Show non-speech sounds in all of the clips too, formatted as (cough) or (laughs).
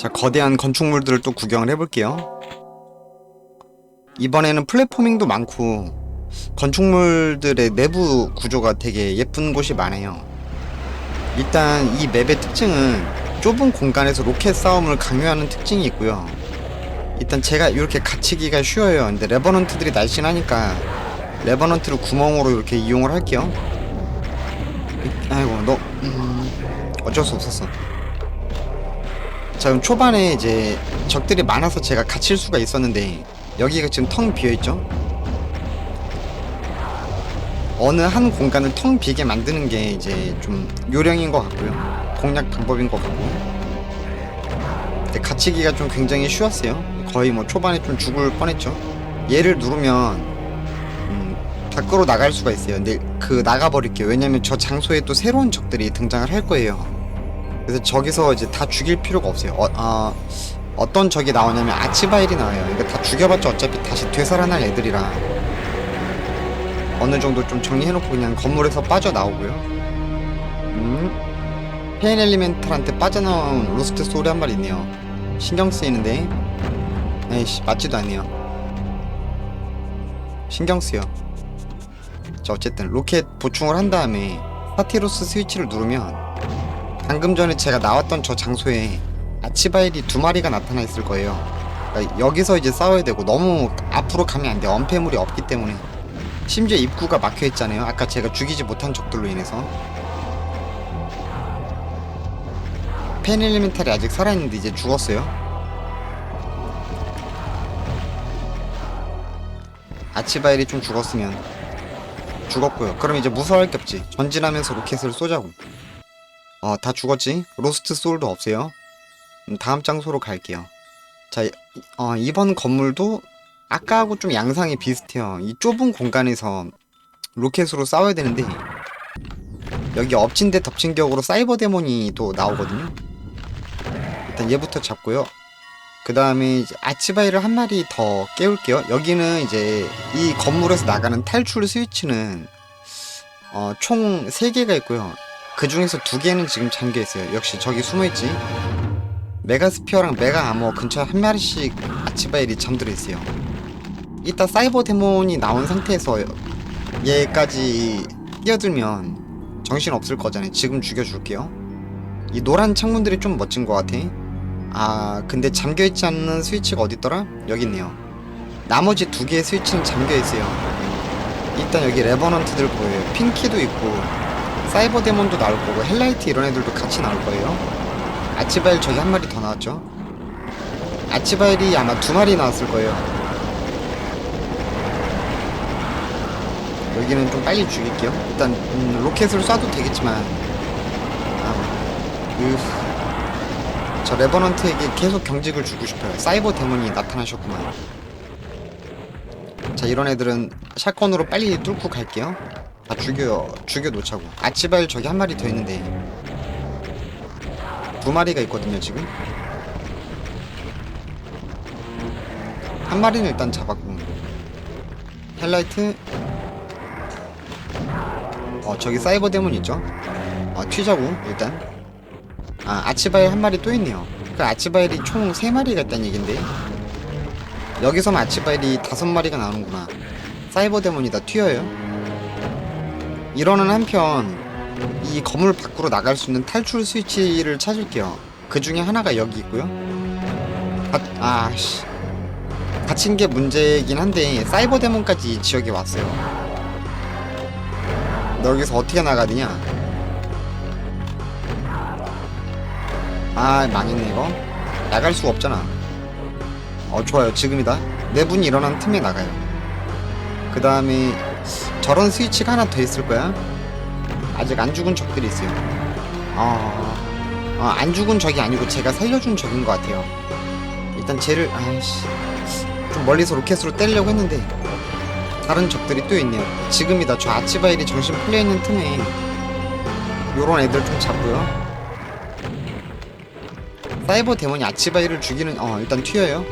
자, 거대한 건축물들을 또 구경을 해볼게요. 이번에는 플랫포밍도 많고, 건축물들의 내부 구조가 되게 예쁜 곳이 많아요. 일단 이 맵의 특징은 좁은 공간에서 로켓 싸움을 강요하는 특징이 있고요. 일단 제가 이렇게 갇히기가 쉬워요. 근데 레버넌트들이 날씬하니까 레버넌트를 구멍으로 이렇게 이용을 할게요. 아이고 너 음, 어쩔 수 없었어. 자 그럼 초반에 이제 적들이 많아서 제가 갇힐 수가 있었는데 여기가 지금 텅 비어 있죠? 어느 한 공간을 텅 비게 만드는 게 이제 좀 요령인 것 같고요. 공략 방법인 것 같고. 근데 갇히기가 좀 굉장히 쉬웠어요. 거의 뭐 초반에 좀 죽을 뻔했죠. 얘를 누르면 음, 밖으로 나갈 수가 있어요. 근데 그 나가버릴게요. 왜냐면 저 장소에 또 새로운 적들이 등장을 할 거예요. 그래서 저기서 이제 다 죽일 필요가 없어요. 어, 아, 어떤 적이 나오냐면 아치바일이 나와요. 그러니까 다 죽여봤자 어차피 다시 되살아날 애들이라 어느 정도 좀 정리해놓고 그냥 건물에서 빠져나오고요. 음, 페인 엘리멘탈한테 빠져나온 로스트 소울이 한 마리 있네요. 신경 쓰이는데, 에이씨 맞지도 않네요. 신경 쓰여. 자 어쨌든 로켓 보충을 한 다음에 파티로스 스위치를 누르면 방금 전에 제가 나왔던 저 장소에 아치바일이 두 마리가 나타나 있을 거예요. 그러니까 여기서 이제 싸워야 되고 너무 앞으로 가면 안 돼. 엄폐물이 없기 때문에. 심지어 입구가 막혀 있잖아요. 아까 제가 죽이지 못한 적들로 인해서. 펜 엘리멘탈이 아직 살아있는데 이제 죽었어요. 아치바일이 좀 죽었으면 죽었고요. 그럼 이제 무서워할 게 없지. 전진하면서 로켓을 쏘자고. 어, 다 죽었지? 로스트 소울도 없어요. 음, 다음 장소로 갈게요. 자, 이- 어, 이번 건물도 아까하고 좀 양상이 비슷해요. 이 좁은 공간에서 로켓으로 싸워야 되는데 여기 엎친 데 덮친 격으로 사이버 데몬이 또 나오거든요. 일단 얘부터 잡고요. 그 다음에 아치바이를 한 마리 더 깨울게요. 여기는 이제 이 건물에서 나가는 탈출 스위치는 어, 총 3개가 있고요. 그 중에서 두 개는 지금 잠겨 있어요. 역시 저기 숨어 있지. 메가스피어랑 메가 아머 근처에 한 마리씩 아치바일이 잠들어 있어요. 이따 사이버 데몬이 나온 상태에서 얘까지 뛰어들면 정신 없을 거잖아요. 지금 죽여줄게요. 이 노란 창문들이 좀 멋진 것 같아. 아 근데 잠겨 있지 않는 스위치가 어디 있더라? 여기 있네요. 나머지 두 개의 스위치는 잠겨 있어요. 일단 여기 레버넌트들 보여요. 핑키도 있고 사이버 데몬도 나올 거고 헬라이트 이런 애들도 같이 나올 거예요. 아치바일 저기 한 마리 더 나왔죠? 아치바일이 아마 두 마리 나왔을 거예요. 여기는 좀 빨리 죽일게요. 일단 음, 로켓을 쏴도 되겠지만 아, 으, 저 레버넌트에게 계속 경직을 주고 싶어요. 사이버 데몬이 나타나셨구만. 자 이런 애들은 샷건으로 빨리 뚫고 갈게요. 다 죽여 죽여 놓자고. 아치바일 저기 한 마리 더 있는데. 두 마리가 있거든요 지금. 한 마리는 일단 잡았고. 헬라이트? 어 저기 사이버 데몬 있죠? 어 튀자고 일단. 아 아치바일 한 마리 또 있네요. 그 아치바일이 총세 마리가 있다는 얘긴데. 여기서만 아치바일이 다섯 마리가 나오는구나. 사이버 데몬이 다 튀어요 이러는 한편 이 건물 밖으로 나갈 수 있는 탈출 스위치를 찾을게요. 그 중에 하나가 여기 있고요. 아, 아씨. 갇힌 게 문제이긴 한데 사이버 데몬까지 이 지역에 왔어요. 너 여기서 어떻게 나가느냐? 아 망했네 이거. 나갈 수가 없잖아. 어 좋아요. 지금이다. 네 분이 일어난 틈에 나가요. 그 다음에 저런 스위치가 하나 더 있을 거야 아직 안 죽은 적들이 있어요 어, 어, 안 죽은 적이 아니고 제가 살려준 적인 것 같아요 일단 쟤를 아이씨 좀 멀리서 로켓으로 때리려고 했는데 다른 적들이 또 있네요. 지금이다. 저 아치바일이 정신 풀려 있는 틈에 요런 애들 좀 잡고요. 사이버 데몬이 아치바일을 죽이는 어 일단 튀어요.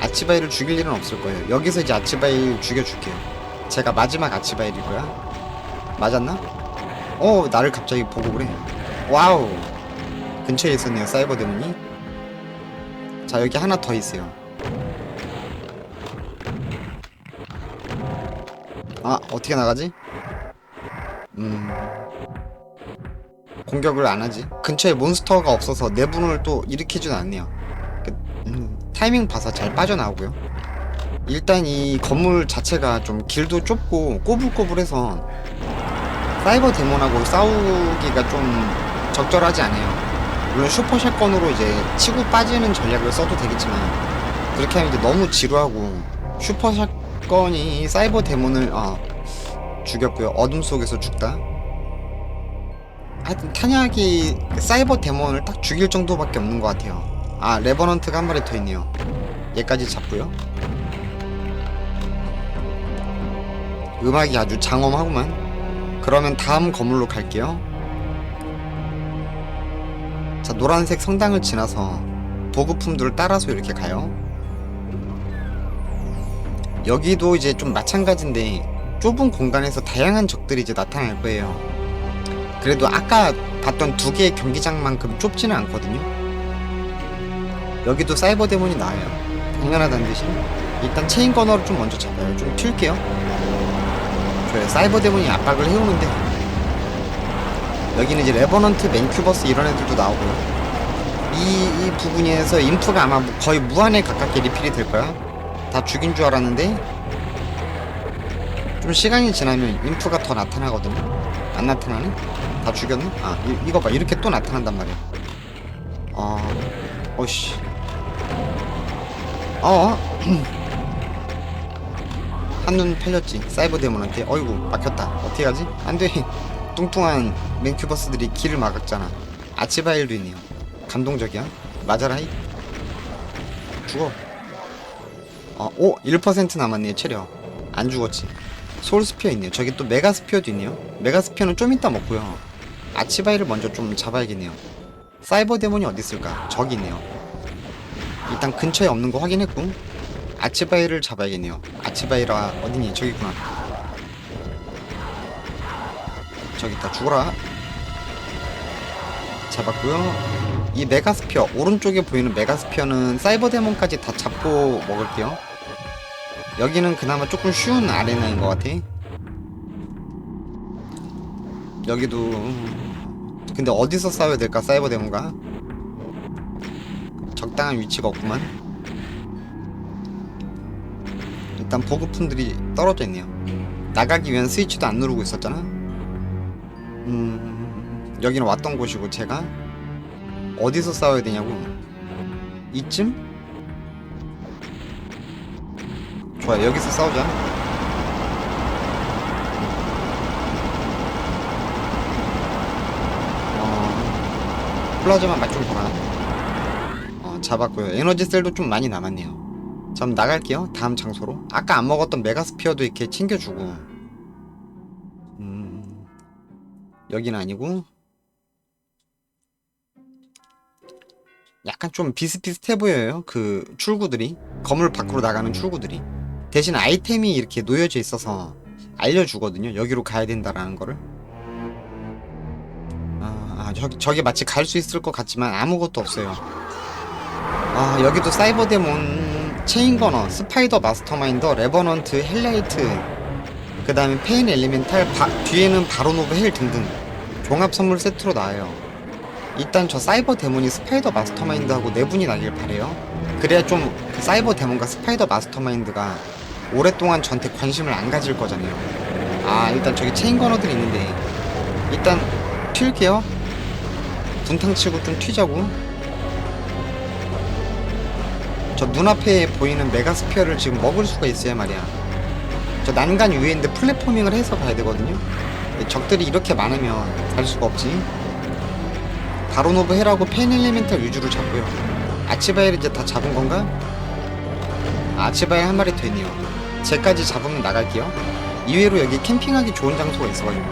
아치바일을 죽일 일은 없을 거예요. 여기서 이제 아치바일 죽여줄게요. 제가 마지막 아치바일일 거야. 맞았나? 어 나를 갑자기 보고 그래. 와우. 근처에 있었네요. 사이버 데몬이. 자 여기 하나 더 있어요 아 어떻게 나가지? 음 공격을 안 하지 근처에 몬스터가 없어서 내분을 또 일으키진 않네요 그, 음, 타이밍 봐서 잘 빠져나오고요 일단 이 건물 자체가 좀 길도 좁고 꼬불꼬불해서 사이버 데몬하고 싸우기가 좀 적절하지 않아요. 물론 슈퍼 샷건으로 이제 치고 빠지는 전략을 써도 되겠지만 그렇게 하면 이제 너무 지루하고 슈퍼 샷건이 사이버 데몬을 아 죽였고요. 어둠 속에서 죽다. 하여튼 탄약이 사이버 데몬을 딱 죽일 정도밖에 없는 것 같아요. 아 레버넌트가 한 마리 더 있네요. 얘까지 잡고요 음악이 아주 장엄하구만. 그러면 다음 건물로 갈게요. 자 노란색 성당을 지나서 보급품들을 따라서 이렇게 가요. 여기도 이제 좀 마찬가지인데 좁은 공간에서 다양한 적들이 이제 나타날 거예요. 그래도 아까 봤던 두 개의 경기장만큼 좁지는 않거든요. 여기도 사이버 데몬이 나와요. 당연하다는 듯이 일단 체인 건너를 좀 먼저 잡아요. 좀 튈게요 좋아요 사이버 데몬이 압박을 해오는데 여기는 이제 레버넌트, 맨큐버스 이런 애들도 나오고요. 이, 이 부분에서 인프가 아마 무- 거의 무한에 가깝게 리필이 될 거야. 다 죽인 줄 알았는데 좀 시간이 지나면 인프가 더 나타나거든요. 안 나타나네? 다 죽였네? 아 이, 이거 봐 이렇게 또 나타난단 말이야. 아 어씨. 어. (clears throat) 한눈 팔렸지 사이버 데몬한테 어이구 막혔다 어떻게 하지? 안돼 (laughs) 뚱뚱한 맨큐버스들이 길을 막았잖아. 아치바일도 있네요. 감동적이야. 맞아라이. 죽어. 어, 오, 1% 남았네요, 체력. 안 죽었지. 소울스피어 있네요. 저기 또 메가스피어도 있네요. 메가스피어는 좀 이따 먹고요. 아치바이를 먼저 좀 잡아야겠네요. 사이버 데몬이 어디 있을까? 저기 있네요. 일단 근처에 없는 거 확인했고 아치바이를 잡아야겠네요. 아치바이라 어디니? 저기 있구나. 저기 있다. 죽어라. 잡았고요. 이 메가스피어 오른쪽에 보이는 메가스피어는 사이버 데몬까지 다 잡고 먹을게요. 여기는 그나마 조금 쉬운 아레나인 것 같아. 여기도 근데 어디서 싸워야 될까? 사이버 데몬과 적당한 위치가 없구만 일단 보급품들이 떨어져 있네요. 나가기 위한 스위치도 안 누르고 있었잖아. 음, 여기는 왔던 곳이고 제가 어디서 싸워야 되냐고. 이쯤? 좋아 여기서 싸우자. 어, 플라즈마 맛좀 보라. 어, 잡았고요. 에너지 셀도 좀 많이 남았네요 자 그럼 나갈게요. 다음 장소로. 아까 안 먹었던 메가스피어도 이렇게 챙겨주고. 음... 여기는 아니고. 약간 좀 비슷비슷해 보여요 그 출구들이. 건물 밖으로 나가는 출구들이. 대신 아이템이 이렇게 놓여져 있어서 알려주거든요. 여기로 가야 된다라는 거를. 아, 아 저기, 저기 마치 갈 수 있을 것 같지만 아무것도 없어요. 아 여기도 사이버 데몬 체인거너 스파이더 마스터마인더 레버넌트 헬라이트 그 다음에 페인 엘리멘탈 바- 뒤에는 바로노브 헬 등등 종합 선물 세트로 나와요. 일단 저 사이버 데몬이 스파이더 마스터마인드하고 네 분이 나길 바래요. 그래야 좀 그 사이버 데몬과 스파이더 마스터마인드가 오랫동안 저한테 관심을 안 가질 거잖아요. 아 일단 저기 체인 거너들이 있는데 일단 튈게요. 분탕 치고 좀 튀자고. 저 눈앞에 보이는 메가스피어를 지금 먹을 수가 있어야 말이야. 저 난간 위에인데 플랫포밍을 해서 가야 되거든요. 적들이 이렇게 많으면 갈 수가 없지. 바로노브 헤라고 페인 엘리멘탈 위주로 잡고요. 아치바이를 이제 다 잡은 건가? 아치바이 한 마리 더 있네요. 쟤까지 잡으면 나갈게요. 이외로 여기 캠핑하기 좋은 장소가 있어가지고.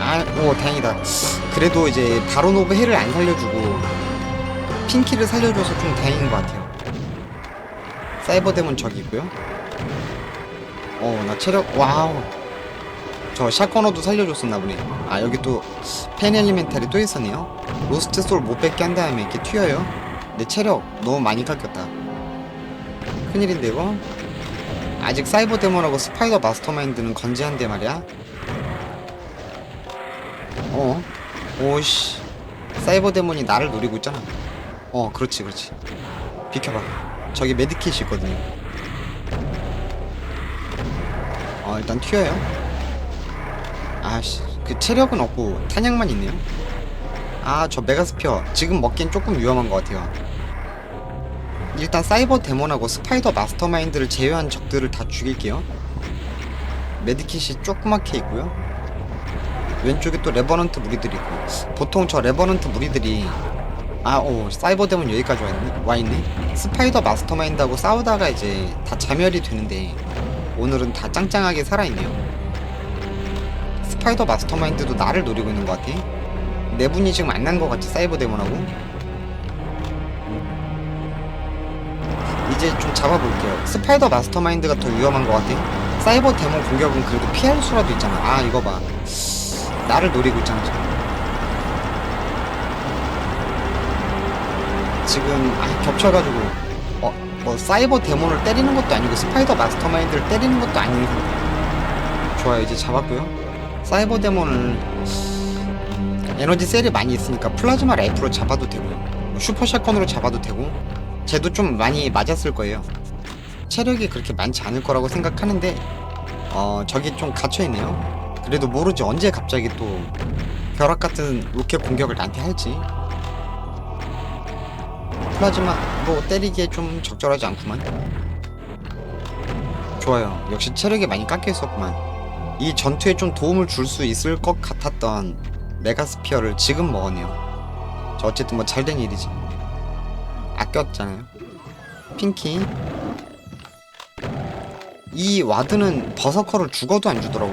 아, 오, 다행이다. 그래도 이제 바로노브 헬을 안 살려주고 핑키를 살려줘서 좀 다행인 것 같아요. 사이버 데몬 저기 있고요. 어, 나 체력 와우. 저 샷건어도 살려줬었나 보네 아 여기 또펜 엘리멘탈이 또 있었네요 로스트 솔 못 뺏게 한 다음에 이렇게 튀어요 내 체력 너무 많이 깎였다 큰일인데 이거 아직 사이버 데몬하고 스파이더 마스터마인드는 건재한데 말이야 어. 오씨. 사이버 데몬이 나를 노리고 있잖아. 어 그렇지 그렇지. 비켜봐. 저기 메디킷이 있거든요. 어 일단 튀어요. 아씨 그 체력은 없고 탄약만 있네요. 아 저 메가스피어. 지금 먹기엔 조금 위험한 것 같아요. 일단 사이버 데몬하고 스파이더 마스터마인드를 제외한 적들을 다 죽일게요. 메디킷이 조그맣게 있고요 왼쪽에 또 레버넌트 무리들이 있고. 보통 저 레버넌트 무리들이 아오 사이버 데몬 여기까지 와있네, 와있네? 스파이더 마스터마인드하고 싸우다가 이제 다 자멸이 되는데 오늘은 다 짱짱하게 살아있네요. 스파이더 마스터마인드도 나를 노리고 있는 것 같아. 네 분이 지금 안난것 같지 사이버 데몬하고? 이제 좀 잡아볼게요. 스파이더 마스터마인드가 더 위험한 것 같아. 사이버 데몬 공격은 그래도 피할 수라도 있잖아. 아 이거 봐 나를 노리고 있잖아 지금. 지금 아 겹쳐가지고 어 뭐 사이버 데몬을 때리는 것도 아니고 스파이더 마스터마인드를 때리는 것도 상태. 좋아요. 이제 잡았고요. 사이버 데몬을 에너지 셀이 많이 있으니까 플라즈마 라이프로 잡아도 되고요. 뭐 슈퍼 샷건으로 잡아도 되고 쟤도 좀 많이 맞았을 거예요. 체력이 그렇게 많지 않을 거라고 생각하는데 어 저기 좀 갇혀있네요 그래도 모르지 언제 갑자기 또 벼락 같은 로켓 공격을 나한테 할지. 플라즈마로 때리기에 좀 적절하지 않구만. 좋아요. 역시 체력이 많이 깎여 있었구만. 이 전투에 좀 도움을 줄 수 있을 것 같았던 메가스피어를 지금 먹었네요. 저 어쨌든 뭐 잘 된 일이지. 아꼈잖아요. 핑키. 이 와드는 버서커를 죽어도 안 주더라고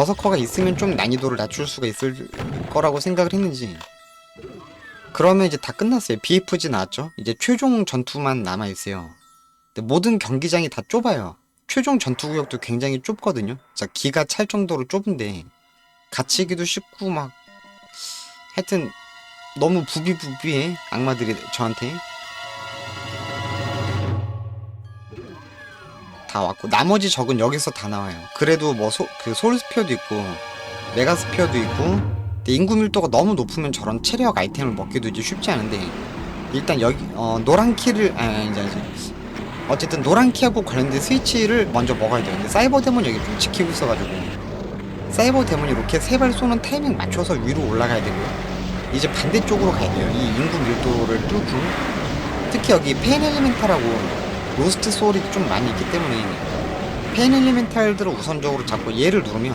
버서커가 있으면 좀 난이도를 낮출 수가 있을 거라고 생각을 했는지. 그러면 이제 다 끝났어요. BFG 나왔죠? 이제 최종 전투만 남아있어요. 모든 경기장이 다 좁아요. 최종 전투구역도 굉장히 좁거든요. 진짜 기가 찰 정도로 좁은데 갇히기도 쉽고 막 하여튼 너무 부비부비해 악마들이 저한테 다 왔고 나머지 적은 여기서 다 나와요. 그래도 뭐그 솔스피어도 있고 메가스피어도 있고 근데 인구 밀도가 너무 높으면 저런 체력 아이템을 먹기도 이제 쉽지 않은데 일단 여기 어 노란 키를 아 이제 이제 어쨌든 노란 키하고 관련된 스위치를 먼저 먹어야 근데 사이버 데몬 여기 좀 지키고 있어가지고. 사이버 데몬이 이렇게 세 발 쏘는 타이밍 맞춰서 위로 올라가야 되고요. 이제 반대쪽으로 가야 돼요. 이 인구 밀도를 뚫고. 특히 여기 페인 엘리멘탈하고 로스트 소울이 좀 많이 있기 때문에 페인 엘리멘탈들을 우선적으로 잡고 얘를 누르면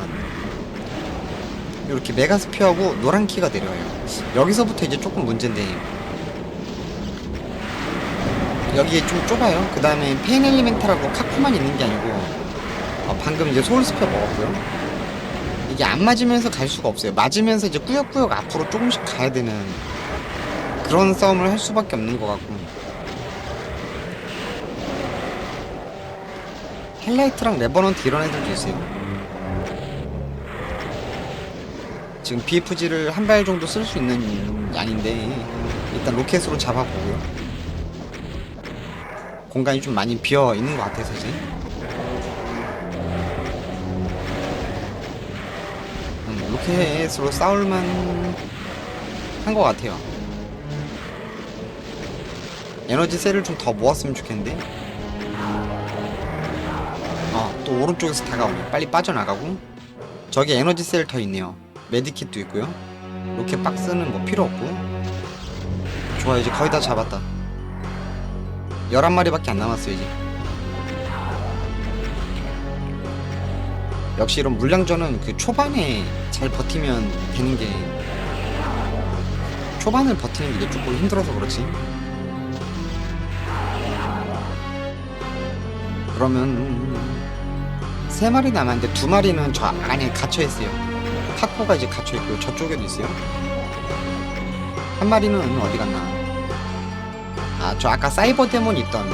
이렇게 메가스피어하고 노란 키가 내려와요. 여기서부터 이제 조금 문제인데 여기 좀 좁아요. 그 다음에 페인 엘리멘탈하고 카쿠만 있는 게 아니고 어, 방금 이제 소울스피어 먹었고요. 이게 안 맞으면서 갈 수가 없어요. 맞으면서 이제 꾸역꾸역 앞으로 조금씩 가야 되는 그런 싸움을 할 수밖에 없는 것 같고 헬라이트랑 레버넌트 이런 애들도 있어요. 지금 BFG를 한 발 정도 쓸 수 있는 양인데 일단 로켓으로 잡아보고요. 공간이 좀 많이 비어 있는 것 같아서 이제. 음, 로켓으로 싸울만 한 것 같아요. 에너지 셀을 좀 더 모았으면 좋겠는데. 어, 또 오른쪽에서 다가오네. 빨리 빠져나가고. 저기 에너지 셀더 있네요. 메디킷도 있고요. 로켓 박스는 뭐 필요 없고. 좋아 이제 거의 다 잡았다. 11마리밖에 안 남았어 이제. 역시 이런 물량전은 그 초반에 잘 버티면 되는 게 초반을 버티는 게 조금 힘들어서 그렇지. 그러면 세 마리 남았는데 두 마리는 저 안에 갇혀 있어요. 타코가 이제 갇혀 있고 저쪽에도 있어요. 한 마리는 어디 갔나? 아, 저 아까 사이버 데몬 있던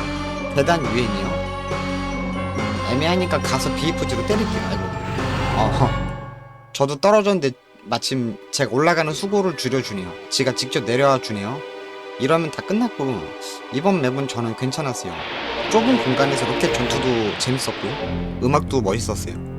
대단 위에 있네요. 음, 애매하니까 가서 비프즈로 때릴게요. 아이고. 어, 저도 떨어졌는데 마침 제가 올라가는 수고를 줄여주네요. 지가 직접 내려와 주네요. 이러면 다 끝났고 이번 맵은 저는 괜찮았어요. 좁은 공간에서 로켓 전투도 재밌었고요. 음악도 멋있었어요.